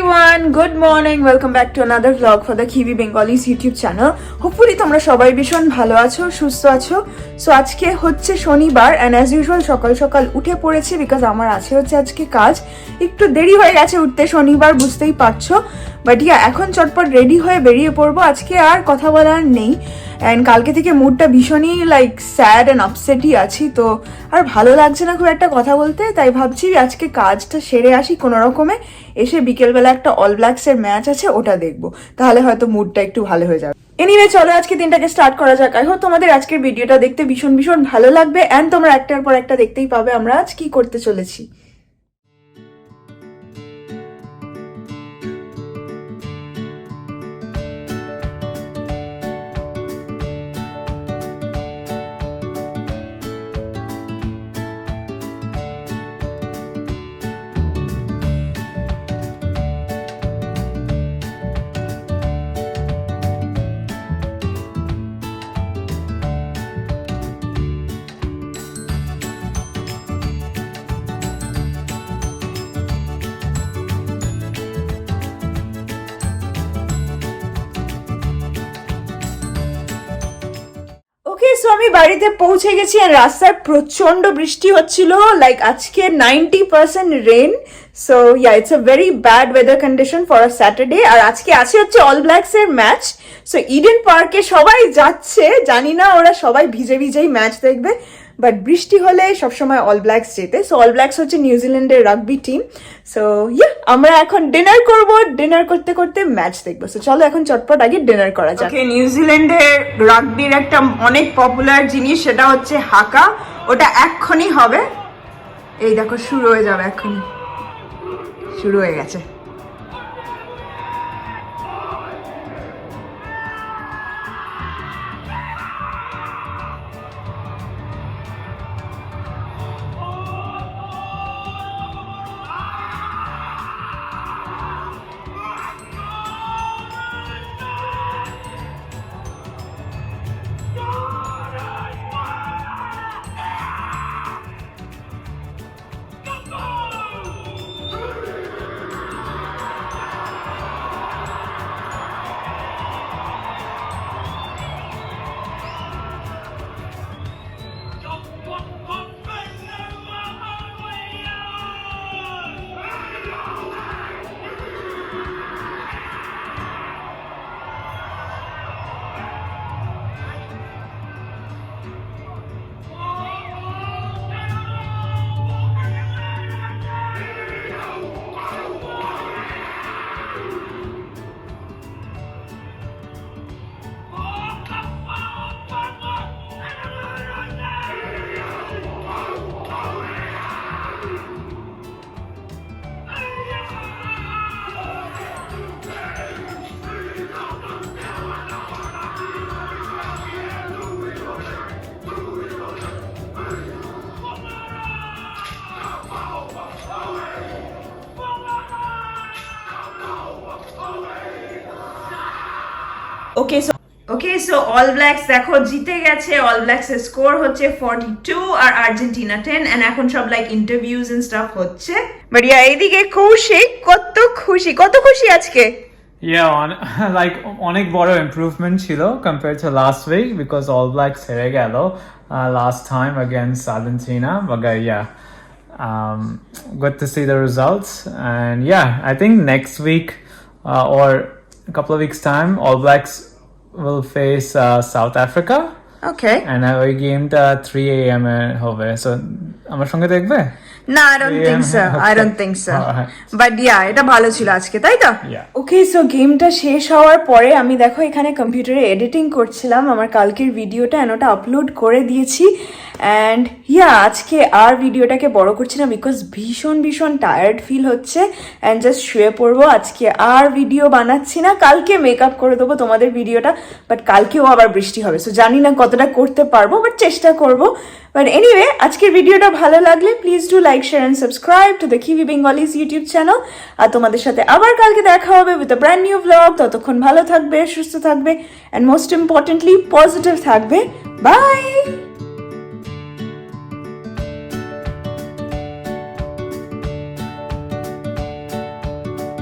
everyone, good morning. Welcome back to another vlog for the Kiwi Bengalis YouTube channel Hopefully তোমরা সবাই ভীষণ ভালো আছো সুস্থ আছো। সো আজকে হচ্ছে শনিবার অ্যান্ড অ্যাজ ইউজুয়াল সকাল সকাল উঠে পড়েছি বিকজ আমার আছে হচ্ছে আজকে কাজ। একটু দেরি হয়ে গেছে উঠতে শনিবার বুঝতেই পারছ। বাট ইয়া এখন চটপট রেডি হয়ে বেরিয়ে পড়ব। আজকে আর কথা বলার নেই। অ্যান্ড কালকে থেকে মুডটা ভীষণই লাইক স্যাড অ্যান্ড আপসেটই আছি, তো আর ভালো লাগছে না খুব একটা কথা বলতে। তাই ভাবছি আজকে কাজটা সেরে আসি কোনো রকমে। এসে বিকেলবেলা একটা অল ব্ল্যাকসের ম্যাচ আছে, ওটা দেখব। তাহলে হয়তো মুডটা একটু ভালো হয়ে যাবে। এনিওয়ে চলো আজকে দিনটাকে স্টার্ট করা যাক। আই হোপ তোমাদের আজকের ভিডিওটা দেখতে ভীষণ ভীষণ ভালো লাগবে। অ্যান্ড তোমরা একটার পর একটা দেখতেই পাবে আমরা আজ কি করতে চলেছি। আমি বাড়িতে পৌঁছে গেছি আর রাস্তায় প্রচণ্ড বৃষ্টি হচ্ছিল লাইক আজকে ninety percent rain so yeah it's a very bad weather condition for a Saturday আর আজকে আছে হচ্ছে অল ব্ল্যাকস এর ম্যাচ সো ইডেন পার্কে সবাই যাচ্ছে, জানি না ওরা সবাই ভিজে ভিজেই ম্যাচ দেখবে। বাট বৃষ্টি হলে সবসময় অল ব্ল্যাকস যেতে। সো অল ব্ল্যাকস হচ্ছে নিউজিল্যান্ডের রাগবি টিম সো ইয়া আমরা এখন ডিনার করব। ডিনার করতে করতে ম্যাচ দেখব। সো চলো এখন চটপট আগে ডিনার করা যাক। নিউজিল্যান্ডের রাগবির একটা অনেক পপুলার জিনিস, সেটা হচ্ছে হাকা। ওটা এক্ষুনি হবে। এই দেখো, শুরু হয়ে যাবে এক্ষুনি। শুরু হয়ে গেছে। Oh, okay so okay so All Blacks দেখো জিতে গেছে অল ব্ল্যাকস এর স্কোর হচ্ছে 42 আর আর্জেন্টিনা 10 এন্ড এখন সব লাইক ইন্টারভিউজ এন্ড স্টাফ হচ্ছে বাট ইয়া এইদিকে কৌশিক কত খুশি কত খুশি আজকে like অনেক বড় improvement ছিল compared to last week because All Blacks হেরে গেল uh, time against Argentina. But uh, yeah, um, good to see the results. And yeah, I think next week uh, or a couple of weeks time, All Blacks will face uh, South Africa. Okay. And uh, ওই গেমটা 3 a.m. এ হবে so আমার সঙ্গে দেখবে না I don't think so I don't think so. But yeah এটা ভালো ছিল আজকে তাই তো. ওকে সো গেমটা শেষ হওয়ার পরে আমি দেখো এখানে কম্পিউটারে এডিটিং করছিলাম আমার কালকের ভিডিওটা and ওটা আপলোড করে দিয়েছি অ্যান্ড ইয়া আজকে আর ভিডিওটাকে বড় করছি না বিকজ ভীষণ ভীষণ টায়ার্ড ফিল হচ্ছে অ্যান্ড জাস্ট শুয়ে পড়ব। আজকে আর ভিডিও বানাচ্ছি না, কালকে মেকআপ করে দেবো তোমাদের ভিডিওটা বাট কালকেও আবার বৃষ্টি হবে। সো জানি না কতটা করতে পারব বাট চেষ্টা করব। বাট এনিওয়ে আজকের ভিডিওটা ভালো লাগলে please do like share and subscribe to the Kiwi Bengalis YouTube channel আর তোমাদের সাথে আবার কালকে দেখা হবে with a brand new vlog ততক্ষণ ভালো থাকবে, সুস্থ থাকবে অ্যান্ড মোস্ট ইম্পর্টেন্টলি পজিটিভ থাকবে। বাই